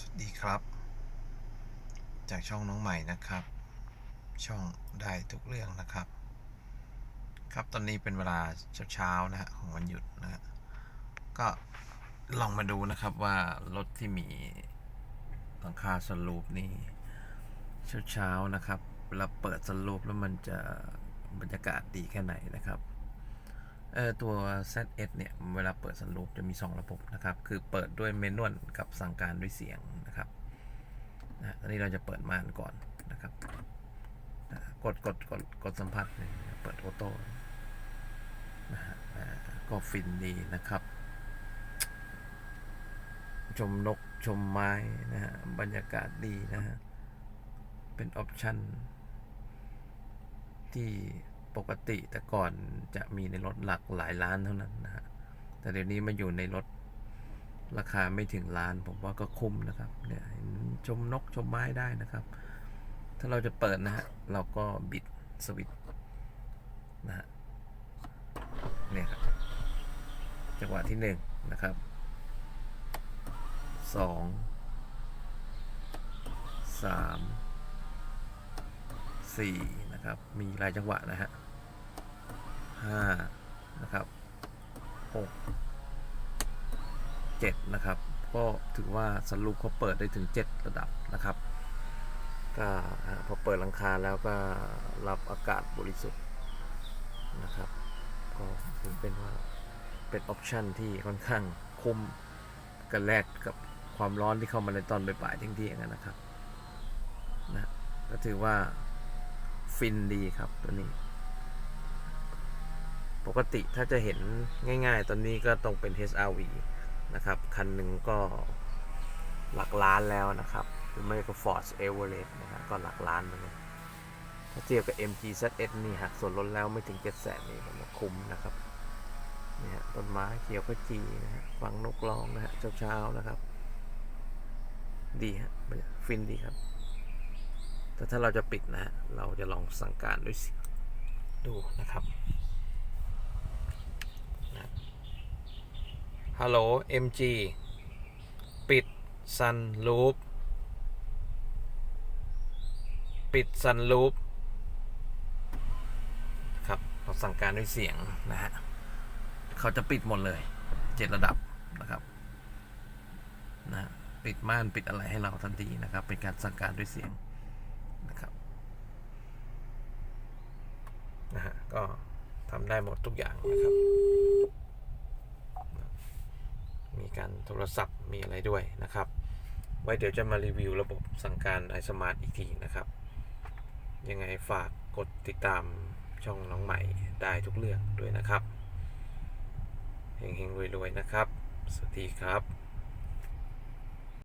สวัสดีครับ จากช่องน้องใหม่นะครับ ช่องได้ทุกเรื่องนะครับ ครับตอนนี้เป็นเวลาเช้าๆนะฮะของวันหยุดนะฮะก็ลองมาดูนะครับว่ารถที่มีหลังคาสลูปนี่เช้าๆนะครับเวลาเปิดสลูปแล้วมันจะบรรยากาศดีแค่ไหนนะครับ เออตัว ZS เนี่ย เวลาเปิดสลูปจะมี 2 ระบบนะครับ คือเปิดด้วยเมนวลกับสั่งการด้วยเสียงนะครับนะตอนนี้เราจะเปิดม่านก่อนนะครับนะกดกดกดกดสัมผัสเนี่ยเปิดออโต้นะฮะก็ฟินดีนะครับ ชมนกชมไม้นะฮะบรรยากาศดีนะฮะ เป็นออปชั่นที่ ปกติแต่ก่อนจะมีในรถหลักหลายล้านเท่านั้นนะฮะแต่เดี๋ยวนี้มาอยู่ในรถราคาไม่ถึงล้าน ผมว่าก็คุ้มนะครับเนี่ยชมนกชมไม้ได้นะครับ ถ้าเราจะเปิดนะฮะเราก็บิดสวิตช์นะฮะเนี่ยครับจังหวะที่หนึ่งนะครับสองสามสี่ นะครับ มีหลายจังหวะนะฮะห้านะครับหกเจ็ดนะครับ ก็ถือว่าสรุปเขาเปิดได้ถึง 7 ระดับนะครับ ก็พอเปิดหลังคาแล้วก็รับอากาศบริสุทธิ์นะครับ ก็ถือเป็นว่าเป็นออปชันที่ค่อนข้างคุ้มกันแลกกับความร้อนที่เข้ามาในตอนบ่ายๆเที่ยงๆนะครับนะก็ถือว่า ฟินดีครับตัวนี้ ปกติถ้าจะเห็นง่ายๆ ตอนนี้ก็ต้องเป็น HRV นะครับ คันหนึ่งก็หลักล้านแล้วนะครับ หรือไม่ก็ Ford Everest นะครับก็หลักล้านเหมือนกันถ้าเทียบกับ MG ZS นี่หักส่วนลดแล้วไม่ถึง7 0 0 0 0นี่ผมว่าคุ้มนะครับเนี่ยฮะต้นไม้เขียวขจีนะฮะฟังนกร้องนะฮะเช้าๆนะครับ ดีฮะฟินดีครับ แต่ถ้าเราจะปิดนะ เราจะลองสั่งการด้วยเสียงดูนะครับฮัลโหล MG ปิดซันลูปปิดซันลูปครับเราสั่งการด้วยเสียงนะฮะเขาจะปิดหมดเลยเจ็ดระดับนะครับนะปิดม่านปิดอะไรให้เราทันทีนะครับ เป็นการสั่งการด้วยเสียง นะครับนะฮะ ก็ทำได้หมดทุกอย่างนะครับ มีการโทรศัพท์มีอะไรด้วยนะครับ ไว้เดี๋ยวจะมารีวิวระบบสั่งการ iSmart อีกทีนะครับ ยังไงฝากกดติดตามช่องน้องใหม่ได้ทุกเรื่องด้วยนะครับเฮงๆรวยๆนะครับ สวัสดีครับ